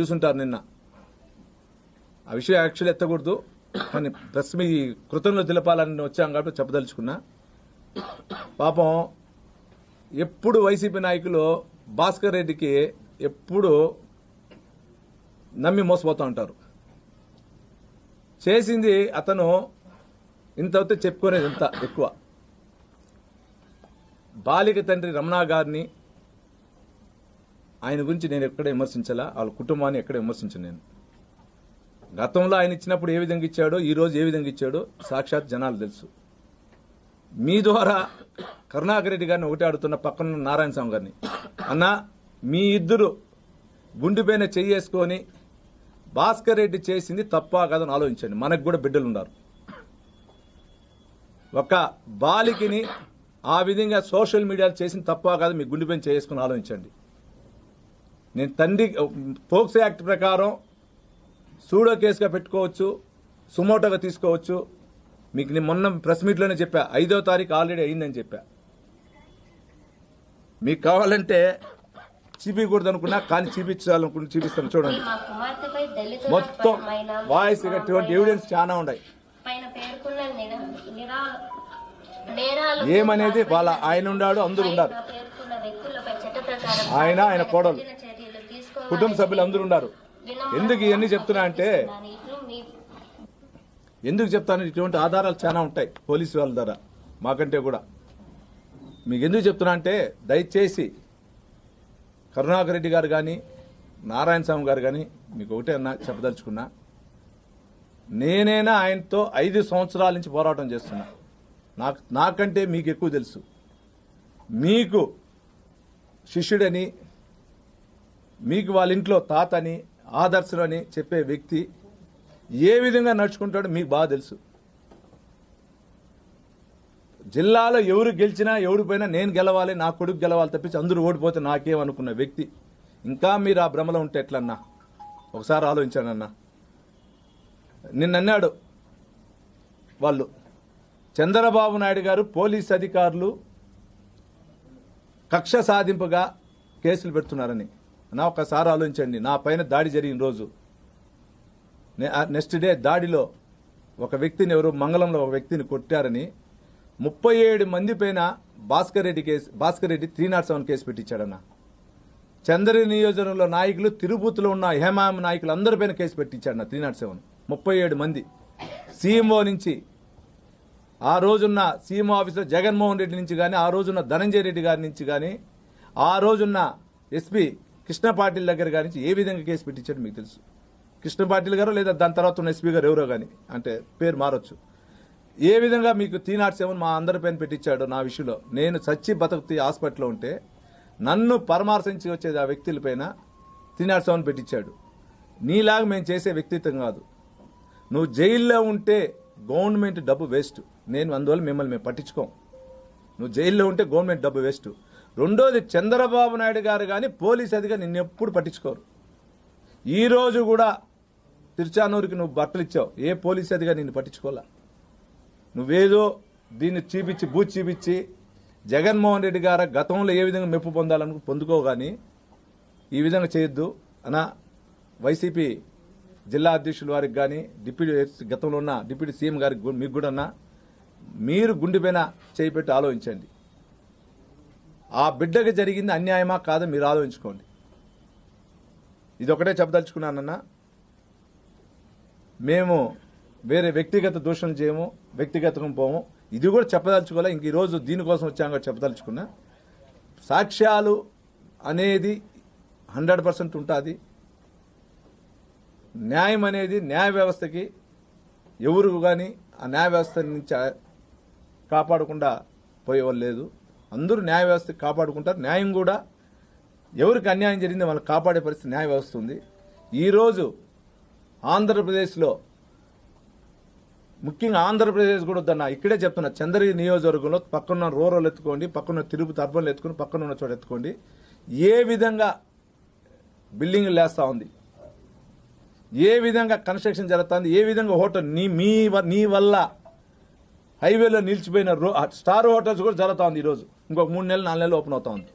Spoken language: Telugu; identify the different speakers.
Speaker 1: చూసుంటారు నిన్న. ఆ విషయం యాక్చువల్ ఎత్తకూడదు కానీ ప్రెస్ మీ కృతంలో తెలపాలని వచ్చాం కాబట్టి చెప్పదలుచుకున్నా. పాపం ఎప్పుడు వైసీపీ నాయకులు భాస్కర్ రెడ్డికి ఎప్పుడు నమ్మి మోసపోతూ ఉంటారు. చేసింది అతను ఇంత చెప్పుకునేది ఇంత ఎక్కువ. బాలిక తండ్రి రమణ గారిని ఆయన గురించి నేను ఎక్కడ విమర్శించాలా? వాళ్ళ కుటుంబాన్ని ఎక్కడ విమర్శించను నేను? గతంలో ఆయన ఇచ్చినప్పుడు ఏ విధంగా ఇచ్చాడో ఈరోజు ఏ విధంగా ఇచ్చాడో సాక్షాత్ జనాలు తెలుసు. మీ ద్వారా కరుణాకర్ రెడ్డి గారిని ఒకటే ఆడుతున్న పక్కన నారాయణ స్వామి గారిని అన్న మీ ఇద్దరు గుండెపైన చెయ్యేసుకొని భాస్కర్ రెడ్డి చేసింది తప్ప కాదని ఆలోచించండి. మనకు కూడా బిడ్డలు ఉన్నారు. ఒక బాలికని ఆ విధంగా సోషల్ మీడియాలో చేసింది తప్ప కాదు మీ గుండెపైన చేసుకుని ఆలోచించండి. నేను తండ్రి ఫోక్స్ యాక్ట్ ప్రకారం సూడో కేసుగా పెట్టుకోవచ్చు సుమోటోగా తీసుకోవచ్చు. మీకు నేను మొన్న ప్రెస్ మీట్లోనే చెప్పా ఐదో తారీఖు ఆల్రెడీ అయిందని చెప్పా. మీకు కావాలంటే చూపించకూడదు అనుకున్నా కానీ చూపించాలనుకుని చూపిస్తాను. చూడండి. మొత్తం వాయిస్ ఇటువంటి ఎవిడెన్స్ చాలా ఉన్నాయి. ఏమనేది వాళ్ళ ఆయన ఉన్నాడు అందరూ ఉన్నారు. ఆయన, ఆయన కోడలు. కుటుంబ సభ్యులు అందరూ ఉన్నారు. ఎందుకు ఇవన్నీ చెప్తున్నా అంటే ఎందుకు చెప్తాను? ఇటువంటి ఆధారాలు చాలా ఉంటాయి పోలీసు వాళ్ళ ద్వారా మాకంటే కూడా. మీకు ఎందుకు చెప్తున్నా అంటే దయచేసి కరుణాకర్ రెడ్డి గారు కానీ నారాయణ స్వామి గారు కానీ మీకు ఒకటే అన్నా చెప్పదలుచుకున్నా నేనైనా ఆయనతో ఐదు సంవత్సరాల నుంచి పోరాటం చేస్తున్నా. నాకు నాకంటే మీకు ఎక్కువ తెలుసు. మీకు శిష్యుడని మీకు వాళ్ళ ఇంట్లో తాతని ఆదర్శం అని చెప్పే వ్యక్తి ఏ విధంగా నడుచుకుంటాడో మీకు బాగా తెలుసు. జిల్లాలో ఎవరు గెలిచినా ఎవరు పోయినా నేను గెలవాలి నా కొడుకు గెలవాలి తప్పించి అందరూ ఓడిపోతే నాకేమనుకున్న వ్యక్తి. ఇంకా మీరు ఆ భ్రమలో ఉంటే ఎట్లన్నా? ఒకసారి ఆలోచించానన్నా నిన్న అన్నాడు వాళ్ళు. చంద్రబాబు నాయుడు గారు పోలీస్ అధికారులు కక్ష సాధింపుగా కేసులు పెడుతున్నారని. నా ఒకసారి ఆలోచించండి. నా పైన దాడి జరిగిన రోజు. నే- ఆ నెక్స్ట్ డే దాడిలో ఒక వ్యక్తిని ఎవరు మంగళంలో ఒక వ్యక్తిని కొట్టారని ముప్పై ఏడు మంది పైన Bhaskar Reddy case Bhaskar Reddy three not seven case పెట్టించాడన్న. Chandra నియోజకవర్గంలో నాయకులు తిరుపతిలో ఉన్న హేమాయం నాయకులు అందరి పైన కేసు పెట్టించాడన్న త్రీ నాట్ సెవెన్. ముప్పై ఏడు మంది. సీఎంఓ నుంచి ఆ రోజున్న సీఎం ఆఫీసర్ జగన్మోహన్ రెడ్డి నుంచి కానీ ఆ రోజున్న ధనంజయ రెడ్డి గారి నుంచి కానీ ఆ రోజున్న ఎస్పీ కృష్ణ పాటిల్ దగ్గర కానీ నుంచి ఏ విధంగా కేసు పెట్టించాడు మీకు తెలుసు. కృష్ణ పాటిల్ గారు లేదా దాని తర్వాత ఉన్న ఎస్పీ గారు ఎవరో కానీ అంటే పేరు మారొచ్చు. ఏ విధంగా మీకు త్రీ నాట్ సెవెన్ మా అందరి పైన పెట్టించాడు నా విషయంలో నేను చచ్చి బతుకుతీ హాస్పిటల్లో ఉంటే నన్ను పరామర్శించి వచ్చేది ఆ వ్యక్తులపైన త్రీ నాట్ సెవెన్ పెట్టించాడు. నీలాగా మేము చేసే వ్యక్తిత్వం కాదు. నువ్వు జైల్లో ఉంటే గవర్నమెంట్ డబ్బు వేస్ట్. నేను అందువల్ల మిమ్మల్ని మేము పట్టించుకోం. నువ్వు జైల్లో ఉంటే గవర్నమెంట్ డబ్బు వేస్ట్. రెండోది చంద్రబాబు నాయుడు గారు కానీ పోలీస్ అధికారి నిన్నెప్పుడు పట్టించుకోరు. ఈరోజు కూడా తిరుచానూరుకి నువ్వు బట్టలు ఇచ్చావు. ఏ పోలీస్ అధికారి నిన్ను పట్టించుకోలే? నువ్వేదో దీన్ని చూపించి బూత్ చూపించి జగన్మోహన్ రెడ్డి గారు గతంలో ఏ విధంగా మెప్పు పొందాలను పొందుకో కానీ ఈ విధంగా చేయొద్దు. అన్న వైసీపీ జిల్లా అధ్యక్షుల వారికి కానీ డిప్యూటీ గతంలో ఉన్న డిప్యూటీ సీఎం గారికి మీకు కూడా మీరు గుండెపైన చేపెట్టి ఆలోచించండి. ఆ బిడ్డకి జరిగింది అన్యాయమా కాదు మీరు ఆలోచించుకోండి. ఇది చెప్పదలుచుకున్నానన్నా మేము వేరే వ్యక్తిగత దూషణలు చేయము వ్యక్తిగతంగా పోము. ఇది కూడా చెప్పదలుచుకోలే ఇంక ఈరోజు దీనికోసం వచ్చాం కూడా చెప్పదలుచుకున్నా. సాక్ష్యాలు అనేది హండ్రెడ్ పర్సెంట్ ఉంటుంది. న్యాయం అనేది న్యాయ వ్యవస్థకి ఎవరు కానీ ఆ న్యాయ వ్యవస్థ నుంచి కాపాడకుండా పోయేవాళ్ళు లేదు. అందరూ న్యాయ వ్యవస్థ కాపాడుకుంటారు. న్యాయం కూడా ఎవరికి అన్యాయం జరిగిందో వాళ్ళని కాపాడే పరిస్థితి న్యాయ వ్యవస్థ ఉంది. ఈరోజు ఆంధ్రప్రదేశ్లో ముఖ్యంగా ఆంధ్రప్రదేశ్ కూడా వద్దన్న ఇక్కడే చెప్తున్నా. చంద్రగిరి నియోజకవర్గంలో పక్కన రూరల్ ఎత్తుకోండి పక్కన తిరుపతి అర్బన్లు ఎత్తుకొని పక్కన ఉన్న చోట ఎత్తుకోండి. ఏ విధంగా బిల్డింగ్ లేస్తా ఉంది? ఏ విధంగా కన్స్ట్రక్షన్ జరుగుతుంది? ఏ విధంగా హోటల్ నీ మీ వ- నీ వల్ల హైవేలో నిలిచిపోయిన రో స్టార్ హోటల్స్ కూడా జరుగుతా ఉంది ఈరోజు. ఇంకొక మూడు నెలలు నాలుగు నెలలు ఓపెన్ అవుతా ఉంది.